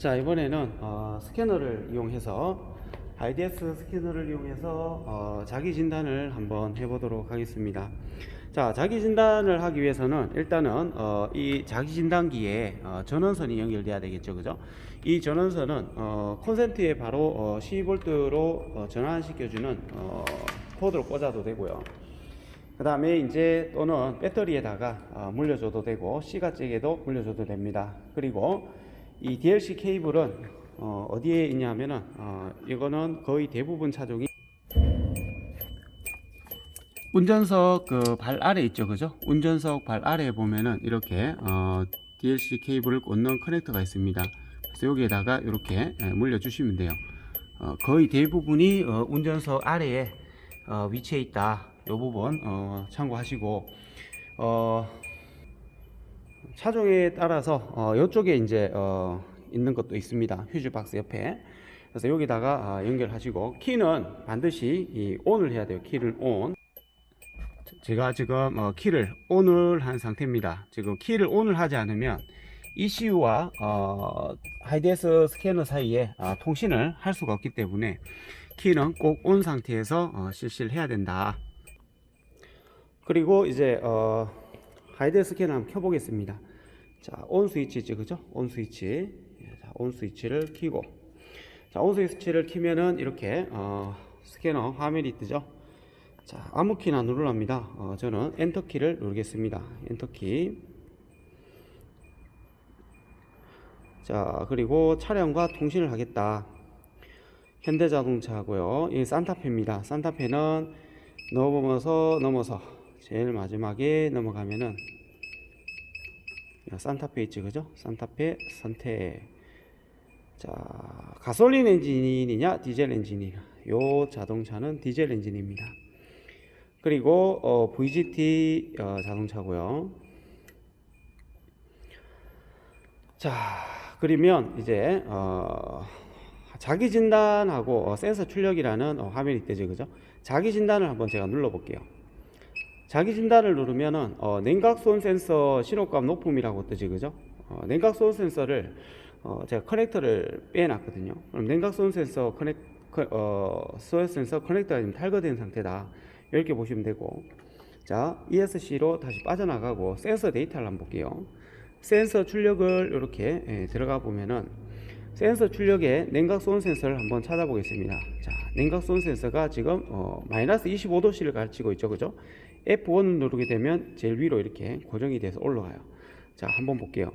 자 이번에는 어, 스캐너를 이용해서 IDS 스캐너를 이용해서 어, 자기 진단을 한번 해보도록 하겠습니다. 자 자기 진단을 하기 위해서는 일단은 어, 이 자기 진단기에 어, 전원선이 연결돼야 되겠죠, 그죠? 이 전원선은 어, 콘센트에 바로 어, 12V로 어, 전환시켜주는 어, 코드로 꽂아도 되고요. 그 다음에 이제 또는 배터리에다가 어, 물려줘도 되고 C가잭에도 물려줘도 됩니다. 그리고 이 DLC 케이블은 어, 어디에 있냐면은 어, 이거는 거의 대부분 차종이 운전석 그 발 아래 있죠, 그죠? 운전석 발 아래에 보면은 이렇게 어, DLC 케이블을 꽂는 커넥터가 있습니다. 그래서 여기에다가 이렇게 예, 물려주시면 돼요. 어, 거의 대부분이 어, 운전석 아래에 어, 위치해 있다. 이 부분 어, 참고하시고 어, 차종에 따라서 어, 이쪽에 이제 어, 있는 것도 있습니다. 휴즈 박스 옆에. 그래서 여기다가 아, 연결하시고 키는 반드시 이 온을 해야 돼요. 키를 온. 제가 지금 어, 키를 온을 한 상태입니다. 지금 키를 온을 하지 않으면 ECU와 어, 하이데스 스캐너 사이에 어, 통신을 할 수가 없기 때문에 키는 꼭 온 상태에서 어, 실시를 해야 된다. 그리고 이제 어, 하이드 스캐너 한번 켜보겠습니다. 자, 온 스위치죠, 그죠? 온 스위치. 예, 자, 온 스위치를 켜고. 자, 온 스위치를 키면은 이렇게 어, 스캐너 화면이 뜨죠. 자, 아무 키나 누르랍니다. 어, 저는 엔터 키를 누르겠습니다. 엔터 키. 자, 그리고 차량과 통신을 하겠다. 현대자동차고요. 이 산타페입니다. 산타페는 넘어서 넘어서 제일 마지막에 넘어가면은 야, 산타페 있지 그죠? 산타페 선택. 자, 가솔린 엔진이냐 디젤 엔진이냐? 요 자동차는 디젤 엔진입니다. 그리고 어, VGT 어, 자동차고요. 자, 그러면 이제 어, 자기 진단하고 어, 센서 출력이라는 어, 화면이 뜨죠, 그죠? 자기 진단을 한번 제가 눌러 볼게요. 자기 진단을 누르면은 어, 냉각손 센서 신호값 높음이라고 뜨지, 그죠? 어, 냉각손 센서를 어, 제가 커넥터를 빼놨거든요. 그럼 냉각손 센서 커넥 커- 어, 소열 센서 커넥터가 지금 탈거된 상태다. 이렇게 보시면 되고, 자 ESC로 다시 빠져나가고 센서 데이터를 한번 볼게요. 센서 출력을 이렇게 예, 들어가 보면은 센서 출력에 냉각손 센서를 한번 찾아보겠습니다. 자, 냉각손 센서가 지금 어, 마이너스 25도씨를 가르치고 있죠, 그죠? F1을 누르게 되면 제일 위로 이렇게 고정이 돼서 올라가요. 자, 한번 볼게요.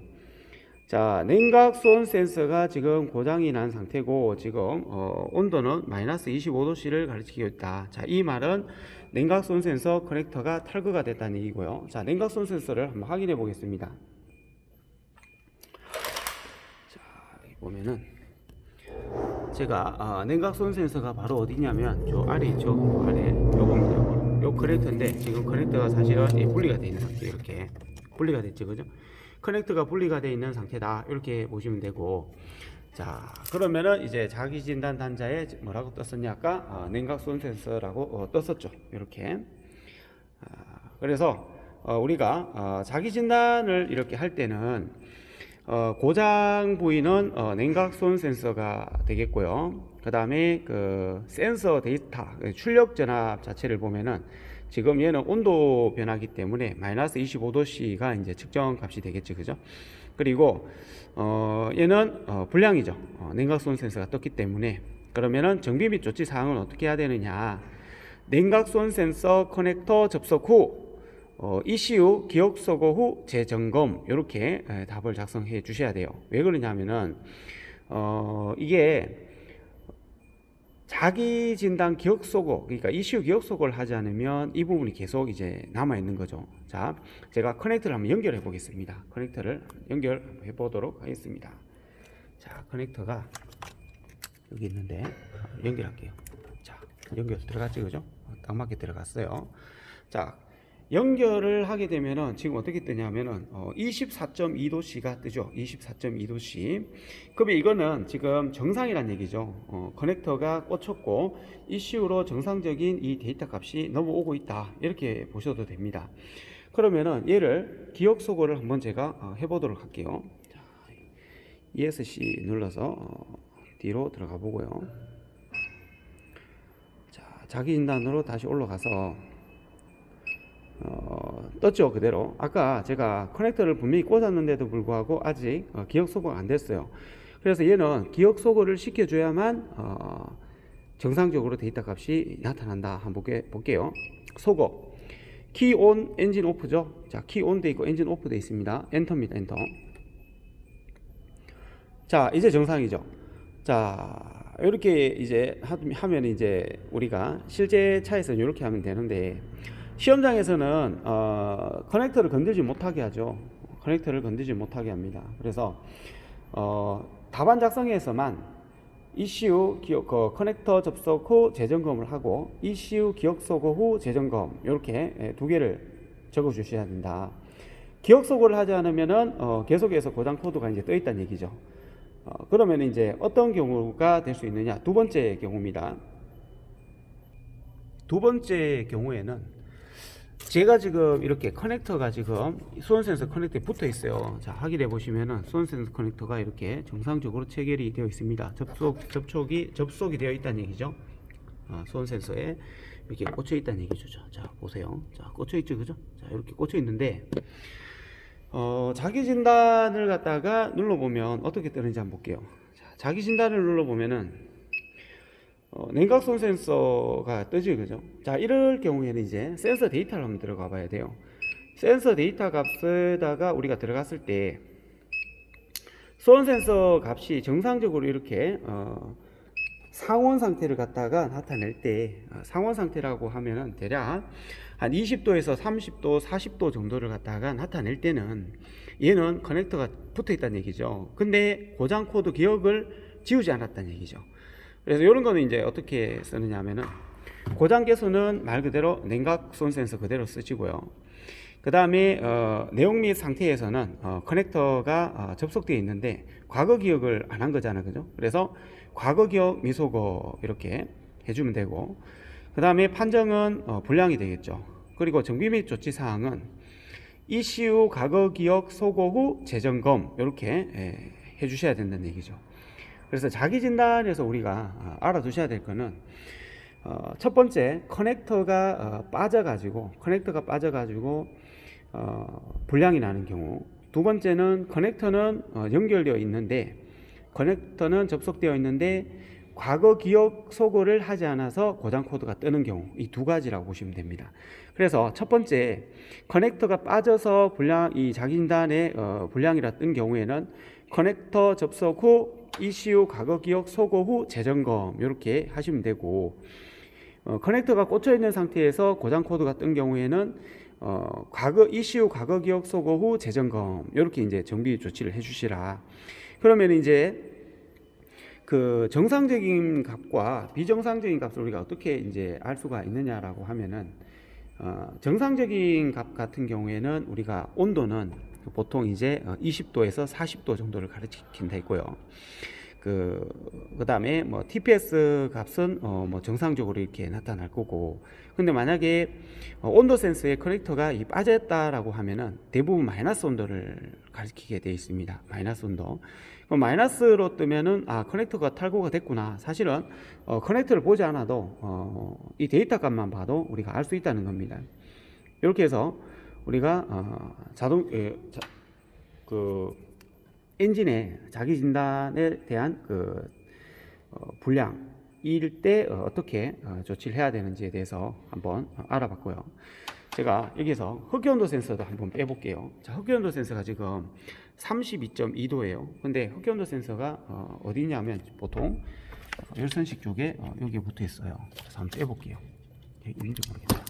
자, 냉각손 센서가 지금 고장이 난 상태고 지금 어, 온도는 마이너스 25도씨를 가르치고 있다. 자, 이 말은 냉각손 센서 커넥터가 탈거가 됐다는 얘기고요. 자, 냉각손 센서를 한번 확인해 보겠습니다. 여기 보면은 제가 아, 냉각손 센서가 바로 어디냐면 저 아래 있죠 아래 요겁니다. 요 커넥터인데 지금 커넥터가 사실은 이 분리가 되어 있는 상태 이렇게 분리가 됐죠. 그죠? 커넥터가 분리가 되어 있는 상태다. 이렇게 보시면 되고. 자 그러면은 이제 자기 진단 단자에 뭐라고 떴었냐? 아까 아, 냉각손 센서라고 어, 떴었죠. 이렇게. 아, 그래서 어, 우리가 어, 자기 진단을 이렇게 할 때는 어, 고장 부위는 어, 냉각손 센서가 되겠고요. 그 다음에 그 센서 데이터 그 출력 전압 자체를 보면은 지금 얘는 온도 변화기 때문에 마이너스 25도씨가 이제 측정 값이 되겠죠, 그죠? 그리고 어, 얘는 어, 불량이죠. 어, 냉각손 센서가 떴기 때문에 그러면은 정비 및 조치 사항은 어떻게 해야 되느냐? 냉각손 센서 커넥터 접속 후 어, ECU 기억 소거 후 재점검 이렇게 에, 답을 작성해 주셔야 돼요. 왜 그러냐면은 어, 이게 자기 진단 기억 소거 그러니까 ECU 기억 소거를 하지 않으면 이 부분이 계속 이제 남아 있는 거죠. 자, 제가 커넥터를 한번 연결해 보겠습니다. 커넥터를 연결해 보도록 하겠습니다. 자, 커넥터가 여기 있는데 연결할게요. 자, 연결 들어갔죠, 그죠? 어, 딱 맞게 들어갔어요. 자, 연결을 하게 되면은 지금 어떻게 뜨냐면은 어, 24.2도씨가 뜨죠. 24.2도씨. 그러면 이거는 지금 정상이란 얘기죠. 어, 커넥터가 꽂혔고 ECU로 정상적인 이 데이터 값이 넘어오고 있다. 이렇게 보셔도 됩니다. 그러면은 얘를 기억 소거를 한번 제가 어, 해보도록 할게요. 자, ESC 눌러서 어, 뒤로 들어가 보고요. 자, 자기 진단으로 다시 올라가서 어, 떴죠 그대로. 아까 제가 커넥터를 분명히 꽂았는데도 불구하고 아직 어, 기억 소거가 안 됐어요. 그래서 얘는 기억 소거를 시켜줘야만 어, 정상적으로 데이터 값이 나타난다. 한번 볼게, 볼게요. 소거. 키온 엔진 오프죠. 자, 키온 돼 있고 엔진 오프 돼 있습니다. 엔터입니다. 엔터. 자, 이제 정상이죠. 자, 이렇게 이제 하- 하면 이제 우리가 실제 차에서 이렇게 하면 되는데 시험장에서는 어, 커넥터를 건들지 못하게 하죠. 커넥터를 건들지 못하게 합니다. 그래서 어, 답안 작성에서만 ECU 기억, 그 커넥터 접속 후 재점검을 하고 ECU 기억 소거 후 재점검 이렇게 예, 두 개를 적어 주셔야 된다. 기억 소거를 하지 않으면은 어, 계속해서 고장 코드가 이제 떠 있다는 얘기죠. 어, 그러면 이제 어떤 경우가 될 수 있느냐? 두 번째 경우입니다. 두 번째 경우에는 제가 지금 이렇게 커넥터가 지금 수온 센서 커넥터에 붙어 있어요. 자, 확인해 보시면은 수온 센서 커넥터가 이렇게 정상적으로 체결이 되어 있습니다. 접속 접촉이 접속이 되어 있다는 얘기죠. 어, 수온 센서에 이렇게 꽂혀 있다는 얘기죠. 자, 보세요. 자, 꽂혀 있죠, 그죠? 자, 이렇게 꽂혀 있는데 어, 자기 진단을 갖다가 눌러 보면 어떻게 뜨는지 한번 볼게요. 자, 자기 진단을 눌러 보면은 어, 냉각선 센서가 뜨지 그죠? 자 이럴 경우에는 이제 센서 데이터를 한번 들어가 봐야 돼요. 센서 데이터 값에다가 우리가 들어갔을 때 수온 센서 값이 정상적으로 이렇게 어, 상온 상태를 갖다가 나타낼 때 어, 상온 상태라고 하면은 대략 한 20도에서 30도, 40도 정도를 갖다가 나타낼 때는 얘는 커넥터가 붙어 있다는 얘기죠. 근데 고장 코드 기억을 지우지 않았다는 얘기죠. 그래서 이런 거는 이제 어떻게 쓰느냐 하면은 고장 개수는 말 그대로 냉각 손 센서 그대로 쓰시고요. 그 다음에 어, 내용 및 상태에서는 어, 커넥터가 어, 접속되어 있는데 과거 기억을 안 한 거잖아요, 그죠? 그래서 과거 기억 미소거 이렇게 해주면 되고 그 다음에 판정은 어, 불량이 되겠죠. 그리고 정비 및 조치 사항은 ECU 과거 기억 소거 후 재점검 이렇게 예, 해주셔야 된다는 얘기죠. 그래서 자기 진단에서 우리가 어, 알아두셔야 될 거는 어, 첫 번째 커넥터가 어, 빠져가지고 커넥터가 빠져가지고 어, 불량이 나는 경우 두 번째는 커넥터는 어, 연결되어 있는데 커넥터는 접속되어 있는데 과거 기억 소거를 하지 않아서 고장 코드가 뜨는 경우 이 두 가지라고 보시면 됩니다. 그래서 첫 번째 커넥터가 빠져서 불량 이 자기 진단에 어, 불량이라 뜬 경우에는 커넥터 접속 후 ECU 과거 기억 소거 후 재점검 이렇게 하시면 되고 어, 커넥터가 꽂혀 있는 상태에서 고장 코드가 뜬 경우에는 어, 과거 ECU 과거 기억 소거 후 재점검 이렇게 이제 정비 조치를 해주시라. 그러면 이제 그 정상적인 값과 비정상적인 값을 우리가 어떻게 이제 알 수가 있느냐라고 하면은 어, 정상적인 값 같은 경우에는 우리가 온도는 보통 이제 20도에서 40도 정도를 가리킨다 했고요. 그 그다음에 뭐 TPS 값은 어 뭐 정상적으로 이렇게 나타날 거고. 근데 만약에 어 온도 센서의 커넥터가 이 빠졌다라고 하면은 대부분 마이너스 온도를 가리키게 되어 있습니다. 마이너스 온도. 그럼 마이너스로 뜨면은 아 커넥터가 탈거가 됐구나. 사실은 어 커넥터를 보지 않아도 어 이 데이터 값만 봐도 우리가 알 수 있다는 겁니다. 이렇게 해서 우리가 어 자동 예, 자, 그 엔진의 자기 진단에 대한 그 어, 불량일 때 어, 떻게 어, 조치를 해야 되는지에 대해서 한번 어, 알아봤고요. 제가 여기서 흡기온도 센서도 한번 빼볼게요. 자, 흡기온도 센서가 지금 32.2도예요. 근데 흡기온도 센서가 어, 어디 있냐면 보통 어, 열선식 쪽에 어, 여기에 붙어 있어요. 그래서 한번 빼볼게요. 예, 있는지 모르겠다.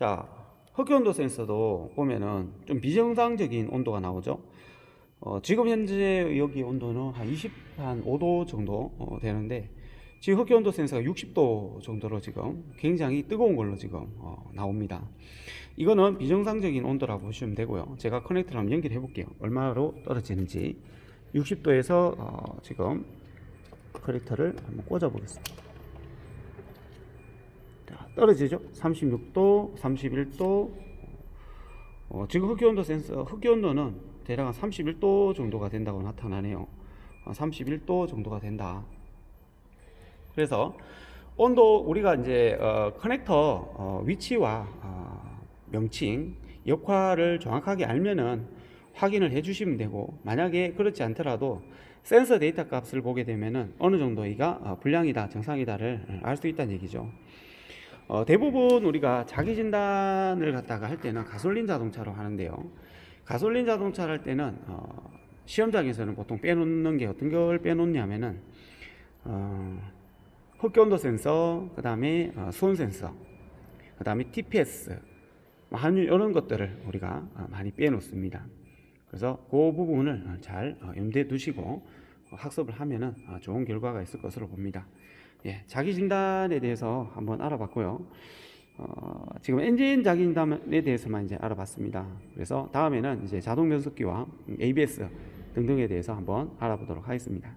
자, 흡기온도 센서도 보면은 좀 비정상적인 온도가 나오죠. 어, 지금 현재 여기 온도는 한 20, 한 5도 정도 어, 되는데 지금 흡기온도 센서가 60도 정도로 지금 굉장히 뜨거운 걸로 지금 어, 나옵니다. 이거는 비정상적인 온도라고 보시면 되고요. 제가 커넥터를 한번 연결해 볼게요. 얼마로 떨어지는지 60도에서 어, 지금 커넥터를 한번 꽂아 보겠습니다. 자, 떨어지죠. 36도, 31도. 어, 지금 흡기온도 센서, 흡기온도는 대략 한 31도 정도가 된다고 나타나네요. 어, 31도 정도가 된다. 그래서 온도 우리가 이제 어, 커넥터 어, 위치와 어, 명칭 역할을 정확하게 알면은 확인을 해주시면 되고 만약에 그렇지 않더라도 센서 데이터 값을 보게 되면은 어느 정도 이가 어, 불량이다 정상이다를 알 수 있다는 얘기죠. 어, 대부분 우리가 자기 진단을 갖다가 할 때는 가솔린 자동차로 하는데요. 가솔린 자동차를 할 때는 어, 시험장에서는 보통 빼놓는 게 어떤 걸 빼놓냐면은 어, 흡기온도 센서, 그 다음에 어, 수온 센서, 그 다음에 TPS, 뭐한 이런 것들을 우리가 어, 많이 빼놓습니다. 그래서 그 부분을 어, 잘 어, 염두에 두시고 어, 학습을 하면은 어, 좋은 결과가 있을 것으로 봅니다. 예, 자기 진단에 대해서 한번 알아봤고요. 어, 지금 엔진 자기 진단에 대해서만 이제 알아봤습니다. 그래서 다음에는 이제 자동 변속기와 ABS 등등에 대해서 한번 알아보도록 하겠습니다.